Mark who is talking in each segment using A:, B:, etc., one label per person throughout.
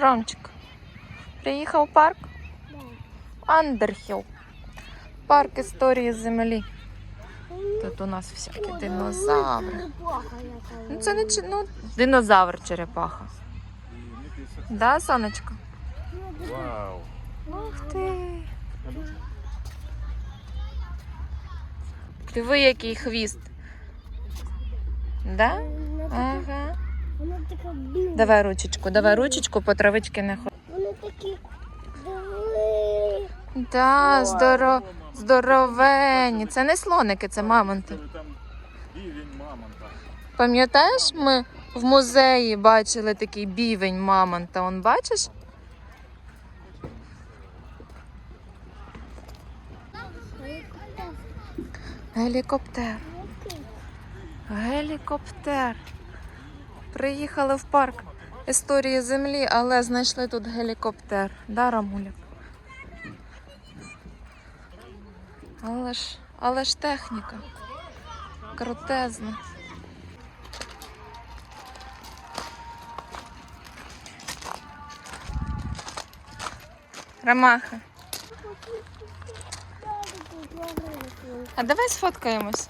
A: Ромчик. Приїхав парк? Андерхіл. Парк історії землі. Тут у нас всякі динозаври. Ну, це не ну, динозавр черепаха. Да, сонечко?
B: Вау.
A: Ух ти. Диви, який хвіст. Да? Ага.
C: Воно така біле.
A: Давай ручечку, давай ручечку, по травички не ходи.
C: Воно такі. Диви.
A: Да, здоро... здоровенні. Це не слоники, це мамонти.
B: Там бівень мамонта.
A: Пам'ятаєш, ми в музеї бачили такий бівень мамонта. Он бачиш? Гелікоптер. Гелікоптер. Приїхали в парк історії землі, але знайшли тут гелікоптер. Да, Рамуля? Але ж, але ж техніка. Крутезна. Ромаха. А давай сфоткаємось.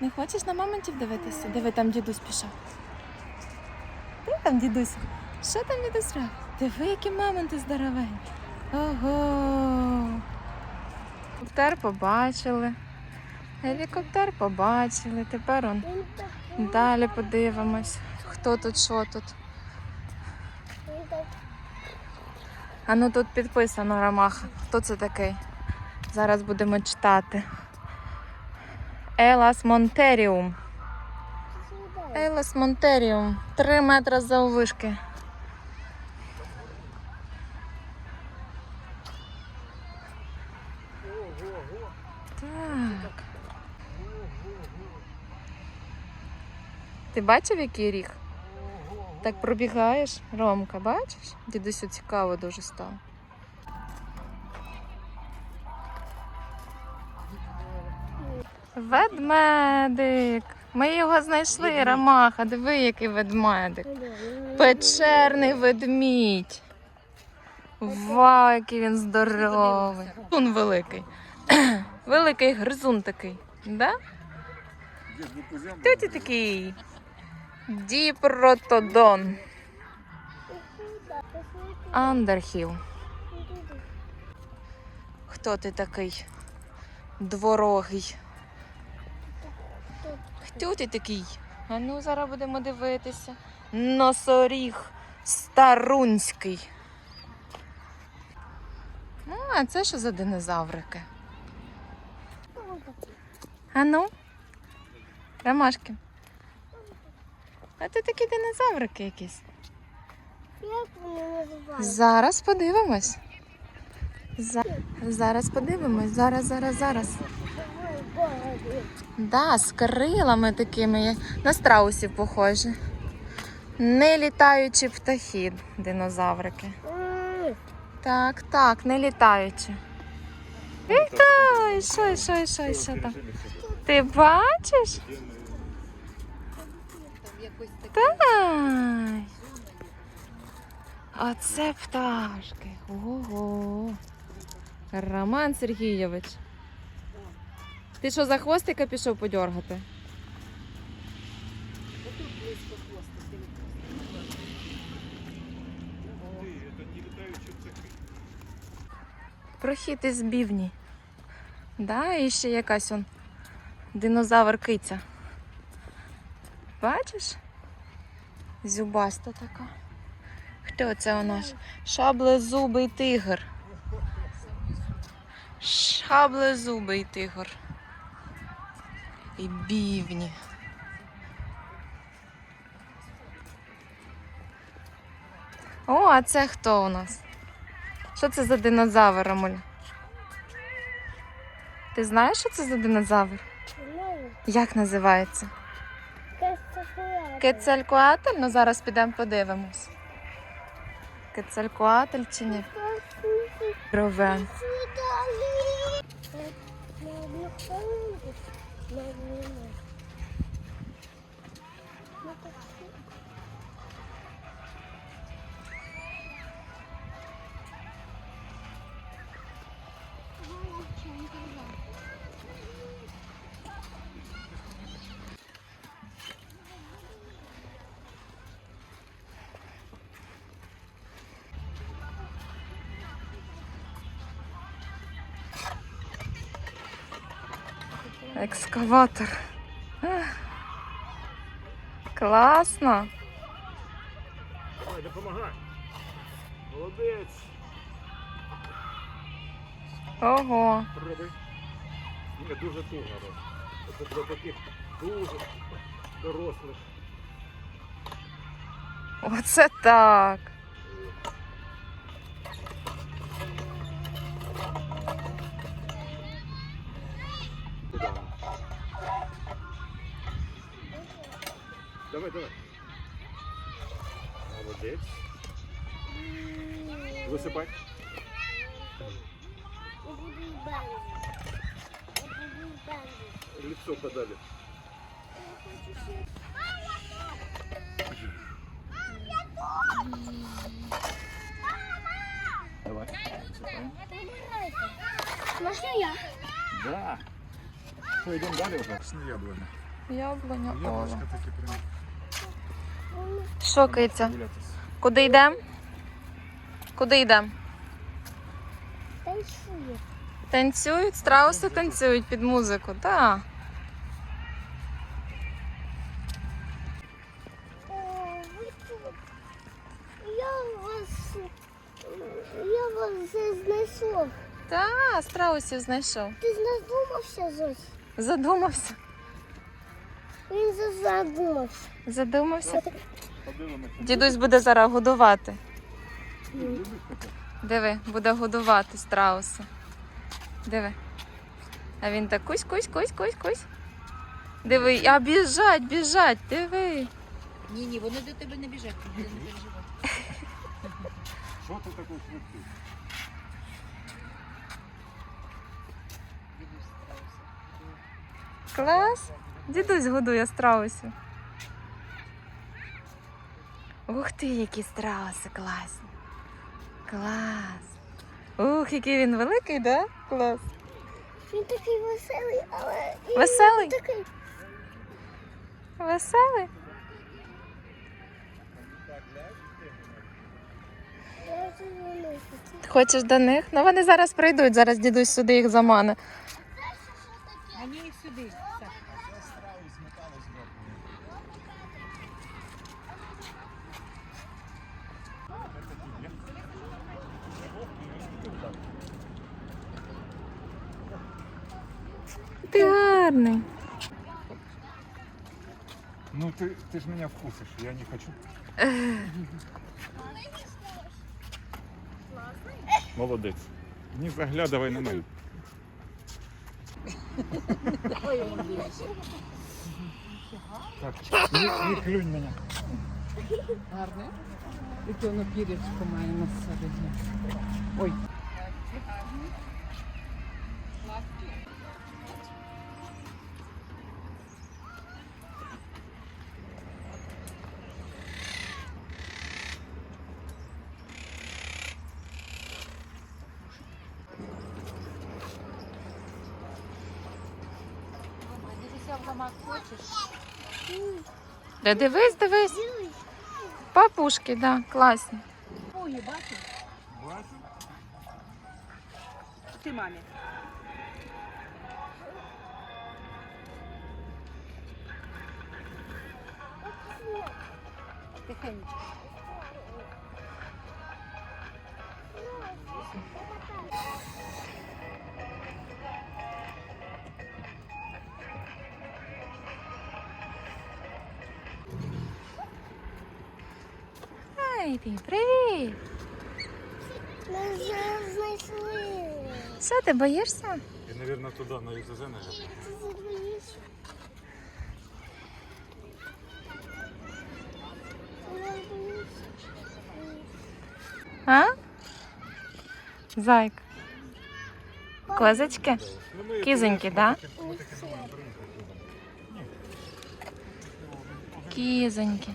A: Не хочеш на мамонтів дивитися? Диви, там дідусь пішов. Ти там дідусь? Що там дідусь робить? Диви, які мамонти здоровенні. Ого. Гелікоптер побачили. Гелікоптер побачили. Тепер он далі подивимось. Хто тут, що тут. А ну тут підписано Ромаха. Хто це такий? Зараз будемо читати. Елас Монтеріум. Елас Монтеріум. Три метри заввишки. Так. Ти бачив, який ріг? Так пробігаєш, Ромка, бачиш? Дідусю цікаво дуже стало. Ведмедик. Ми його знайшли, Ромаха. Диви, який ведмедик. Печерний ведмідь. Вау, який він здоровий. Він великий. Великий гризун такий. Да? Хто ти такий? Діпротодон. Андерхіл. Хто ти такий? Дворогий. Хто ти такий? А ну зараз будемо дивитися. Носоріг старунський. Ну, а це що за динозаврики? А ну? Ромашки. А це такі динозаврики якісь.
C: Як вони називаються?
A: Зараз подивимось. За... Зараз подивимось. Зараз, зараз, зараз. Да, з крилами такими, на страусів похожі. Не літаючі птахи, динозаврики. Так, так, не літаючі. Вітай! Що, що, що, що там? Ти бачиш? Тай! Оце пташки. Ого. Роман Сергійович. Ти що за хвостика пішов подьоргати? Прохід із бівні. Да, і ще якась он динозавр киця. Бачиш? Зюбаста така. Хто це у нас? Шаблезубий тигр. Шаблезубий тигр. І бівні. О, а це хто у нас? Що це за динозавр, Рамуль? Ти знаєш, що це за динозавр?
C: знаю.
A: Як називається?
C: Кецалькоатль?
A: Ну зараз підемо подивимось. Кецалькоатль чи ні? Ровен.
C: Свидание. На
A: Екскаватор. Класно.
B: Давай, допомагай. Молодець.
A: Ого.
B: Пробуй. Ні, дуже туго. Це для таких дуже дорослих.
A: Оце так.
B: Давай, давай. Молодець. Висипай.
C: Я буду в банді. Я буду в банді.
B: Лицо подалі.
C: Я хочу ще.
B: Давай. Висипай.
C: Можна я?
B: Да. Що, йдемо далі вже? Яблуня.
A: Яблуня Ола.
B: Яблучко таке прям.
A: Що, киця? Куди йдемо? Куди йдемо?
C: Танцює.
A: Танцюють, страуси танцюють під музику, так.
C: Я вас... Я вас знайшов.
A: Та, страусів знайшов.
C: Ти задумався, Зось?
A: Задумався.
C: Він задумався.
A: Задумався. Дідусь буде зараз годувати.
B: Таке?
A: Диви, буде годувати страуси. Диви. А він так кусь, кусь, кусь, кусь, кусь. Диви, а біжать, біжать, диви.
D: Ні, ні, вони до тебе не біжать, ти не переживай.
B: Що ти такий швидкий?
A: Клас. Дідусь годує страусів. Ух ти, які страуси класні. Клас. Ух, який він великий, да? Клас.
C: Він такий веселий, але... і
A: Веселий?
C: він Такий...
A: Веселий.
C: Я.
A: Хочеш до них? Ну вони зараз прийдуть, зараз дідусь сюди їх замане.
D: Гані їх сюди.
A: Ти гарний.
B: Ну ты, ты ж меня вкусишь, я не хочу. Молодець. Не заглядывай на мене. Так, не, не клюнь мене.
D: Гарне. Яке воно пірячко має на середині. Ой.
A: Да дивись, дивись. Папушки, да, класні.
D: Ой, бачиш?
B: Бачу.
D: Ти мамі. Тихенько.
A: Ти, привіт.
C: Ми вже знайшли.
A: Що, ти боїшся?
B: Ти, наверное, туди, на ЮЗЗ,
C: боїшся?
A: А? Зайка. Козочки?
B: Ну,
A: Кізоньки, да?
B: принесемо туди.
A: Кізоньки.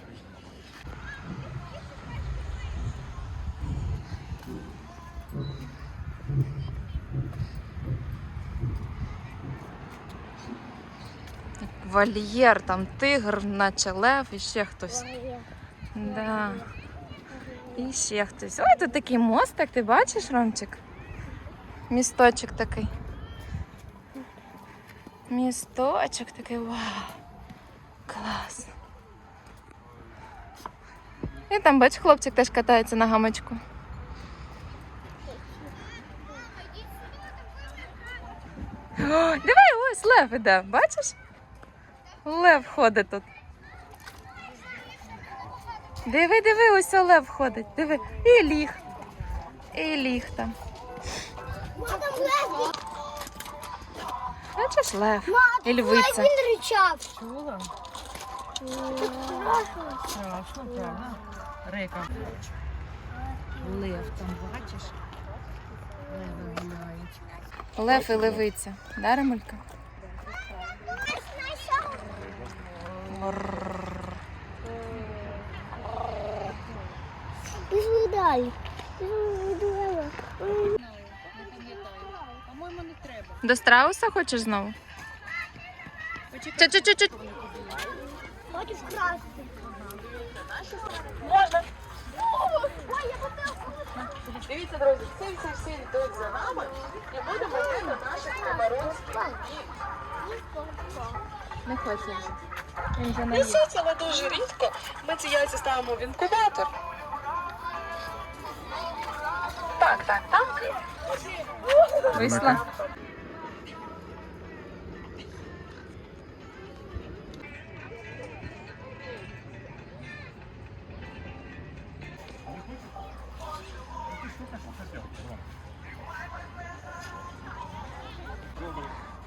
A: Вольєр, там тигр, наче лев і ще хтось. Да. І ще хтось. Ой, тут такий мостик, ти бачиш, Ромчик? Місточок такий. Місточок такий вау. Клас. І там, бач, хлопчик теж катається на гамочку. О, диви, ось лев іде, бачиш? Лев ходить тут. Диви, диви, ось лев ходить. Диви. І ліг. І ліг там. Бачиш лев. І львиця.
C: він ричав.
D: Чула?
C: Страшно.
D: Правда? Река. Лев там бачиш? Леви гуляють.
A: Лев і левиця. Да, Ремулька?
C: Пішли далі.
D: По-моєму, не треба.
A: До страуса хочеш знову?
C: Хочеш красти?
A: Дивіться, друзі, всі всі всі йдуть за нами і будемо йти до наших камерунських. Не хоче. Він вже наїв.
E: Несуть, але дуже рідко. Ми ці яйця ставимо в інкубатор. Так, так, так.
A: Вийшла.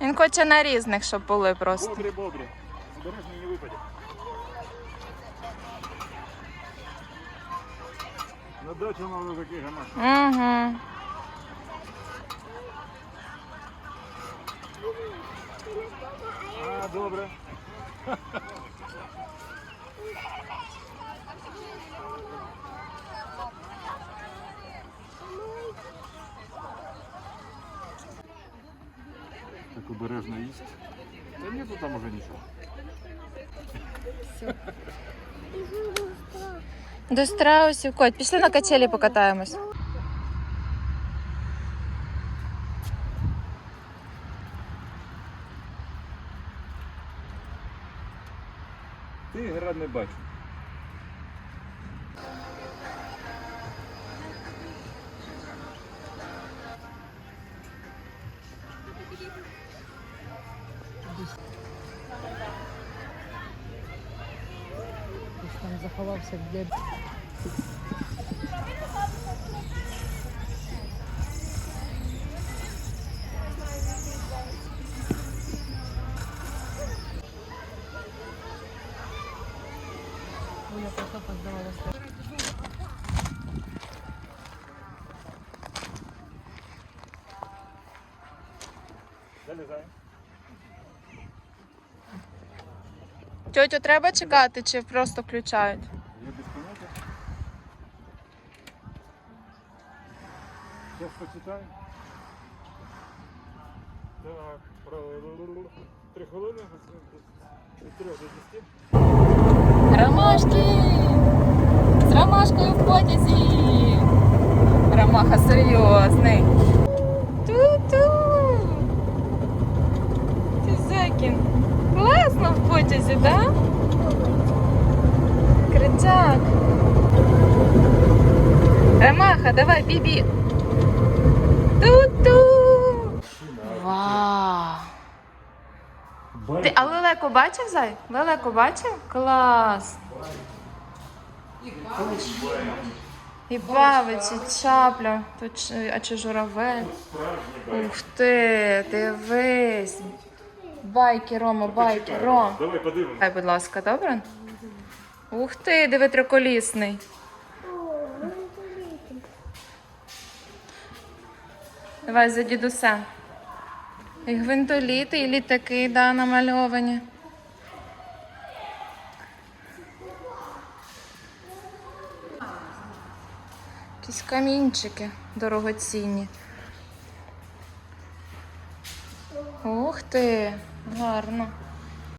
A: Він хоче на різних, щоб були просто.
B: Бобрі, бобрі. Обережно не випаде. На дачу надо такий гамаш.
A: Угу.
B: А, добре. Так обережно їсть. Та ні, тут там уже нічого.
A: До страусів, Коть, пішли на качелі покатаємось.
B: Тигра не бачу.
D: Оля.
B: Залізай.
A: Тьотю, треба чекати чи просто включають?
B: Зараз почитаю. Так, про три хвилини. Від трьох до десяти.
A: Ромашки! З ромашкою в потязі! Ромаха серйозний. Ту-ту! Ти Закін. Класно в потязі, да? Критяк. Ромаха, давай, бібі. Ту-ту! Вау! Ти, а лелеку бачив, зай? Лелеку бачив? Клас! І бавич, і чапля, а чи журавель. Ух ти, дивись. Байки, Рома, байки, Ром.
B: Давай подивимось.
A: Дай, будь ласка, добре? Ух ти, диви триколісний. Давай за дідуся. І гвинтоліти, і літаки, да, намальовані. Якісь камінчики дорогоцінні. Ух ти, гарно.